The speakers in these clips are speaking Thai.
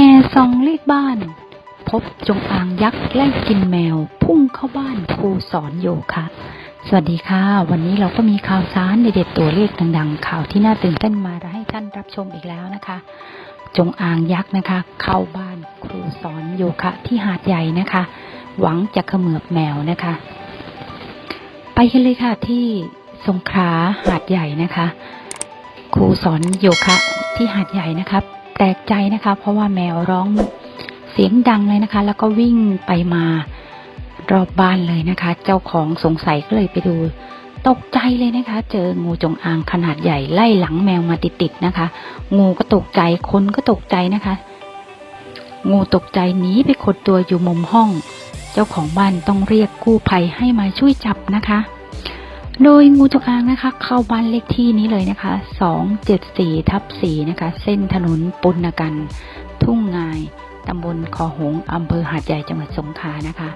ห่ซองเลขบ้าน พบจงอางยักษ์ไล่กินแมว พุ่งเข้าบ้านครูสอนโยคะ สวัสดีค่ะ วันนี้เราก็มีข่าวสารเด็ดๆตัวเลขดังๆ ข่าวที่น่าตื่นเต้นมาให้ท่านรับชมอีกแล้วนะคะ จงอางยักษ์นะคะ เข้าบ้านครูสอนโยคะที่หาดใหญ่นะคะ หวังจะเขมือบแมวนะคะ ไปกันเลยค่ะที่สงขลาหาดใหญ่นะคะ ครูสอนโยคะที่หาดใหญ่นะคะแปลกใจนะคะ เพราะว่าแมวร้องเสียงดังเลยนะคะ แล้วก็วิ่งไปมารอบบ้านเลยนะคะ เจ้าของสงสัยก็เลยไปดู ตกใจเลยนะคะ เจองูจงอางขนาดใหญ่ไล่หลังแมวมาติดๆนะคะ งูก็ตกใจคนก็ตกใจนะคะ งูตกใจหนีไปขดตัวอยู่มุมห้อง เจ้าของบ้านต้องเรียกกู้ภัยให้มาช่วยจับนะคะ โดยงูจงอางนะคะ เข้าบ้านเลขที่นี้เลยนะคะ 274ทับ4นะคะ เส้นถนนปุณกัน ทุ่งงาย ตำบลคอหงอำเภอหาดใหญ่จังหวัดสงขลานะคะ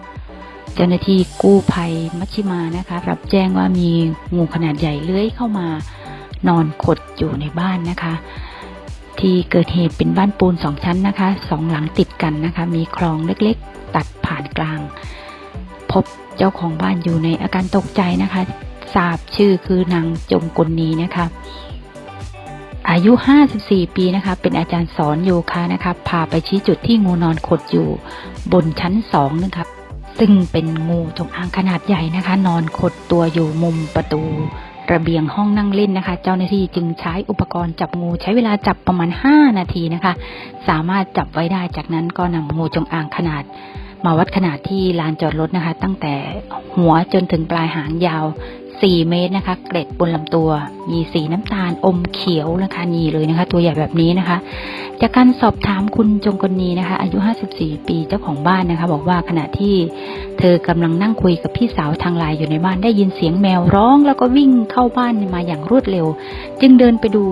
เจ้าหน้าที่กู้ภัยมัชชิมานะคะ รับแจ้งว่ามีงูขนาดใหญ่เลื้อยเข้ามานอนขดอยู่ในบ้านนะคะ ที่เกิดเหตุเป็นบ้านปูนสองชั้นนะคะสองหลังติดกันนะคะ มีคลองเล็กๆ ตัดผ่านกลาง พบเจ้าของบ้านอยู่ในอาการตกใจนะคะ ทราบชื่อคือนางจงกลนีนะคะอายุ 54 ปีนะคะ เป็นอาจารย์สอนโยคะนะคะพาไปชี้จุดที่งูนอนขดอยู่บนชั้นสองนะคะซึ่งเป็นงูจงอางขนาดใหญ่นะคะ นอนขดตัวอยู่มุมประตูระเบียงห้องนั่งเล่นนะคะ เจ้าหน้าที่จึงใช้อุปกรณ์จับงูใช้เวลาจับประมาณ 5 นาทีนะคะ สามารถจับไว้ได้จากนั้นก็นำงูจงอางขนาด มาวัดขนาดที่ลานจอดรถนะคะ ตั้งแต่หัวจนถึงปลายหางยาว 4 เมตรนะคะ เกล็ดบนลำตัว มีสีน้ำตาลอมเขียวนะคะนี่เลยนะคะ ตัวใหญ่แบบนี้นะคะ จากการสอบถามคุณจงกลนีนะคะ อายุ 54 ปีเจ้าของบ้านนะคะ บอกว่าขณะที่เธอกำลังนั่งคุยกับพี่สาวทางไลน์อยู่ในบ้านได้ยินเสียงแมวร้อง แล้วก็วิ่งเข้าบ้านมาอย่างรวดเร็ว จึงเดินไปดู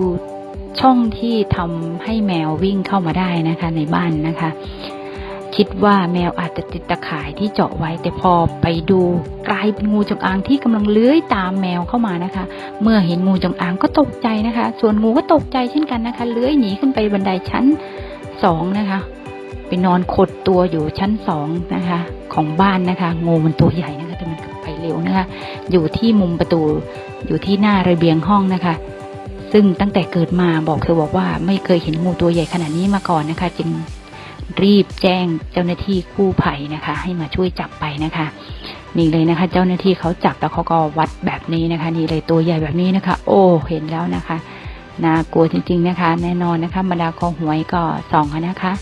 ช่องที่ทำให้แมววิ่งเข้ามาได้นะคะ ในบ้านนะคะ คิดว่าแมวอาจจะติดตะข่ายที่เจาะไว้ แต่พอไปดูกลายเป็นงูจงอางที่กำลังเลื้อยตามแมวเข้ามานะคะ เมื่อเห็นงูจงอางก็ตกใจนะคะ ส่วนงูก็ตกใจเช่นกันนะคะ เลื้อยหนีขึ้นไปบันไดชั้นสองนะคะไปนอนขดตัวอยู่ชั้นสองนะคะ ของบ้านนะคะ งูมันตัวใหญ่นะคะแต่มันไปเร็วนะคะ อยู่ที่มุมประตูอยู่ที่หน้าระเบียงห้องนะคะซึ่งตั้งแต่เกิดมาบอกเธอบอกว่าไม่เคยเห็นงูตัวใหญ่ขนาดนี้มาก่อนนะคะ จึง รีบแจ้งเจ้าหน้าที่กู้ภัยนะคะ ให้มาช่วยจับไปนะคะ นี่เลยนะคะ เจ้าหน้าที่เขาจับแล้วเขาก็วัดแบบนี้นะคะ นี่เลยตัวใหญ่แบบนี้นะคะ โอ้เห็นแล้วนะคะน่ากลัวจริง ๆนะคะ แน่นอนนะคะบรรดาคอหวยก็สองนะคะ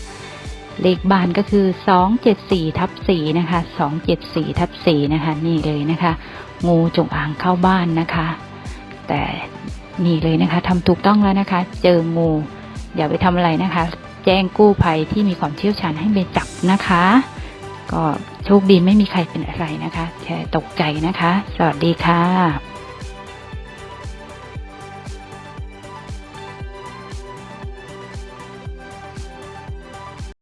เลขบ้านก็คือสองเจ็ดสี่ทับสี่นะคะสองเจ็ดสี่ทับสี่นะคะ นี่เลยนะคะ งูจงอางเข้าบ้านนะคะ แต่นี่เลยนะคะทำถูกต้องแล้วนะคะ เจองูอย่าไปทำอะไรนะคะ แจ้งกู้ภัยที่มีความเชี่ยวชาญให้ไปจับนะคะ ก็โชคดีไม่มีใครเป็นอะไรนะคะแค่ตกใจนะคะ สวัสดีค่ะ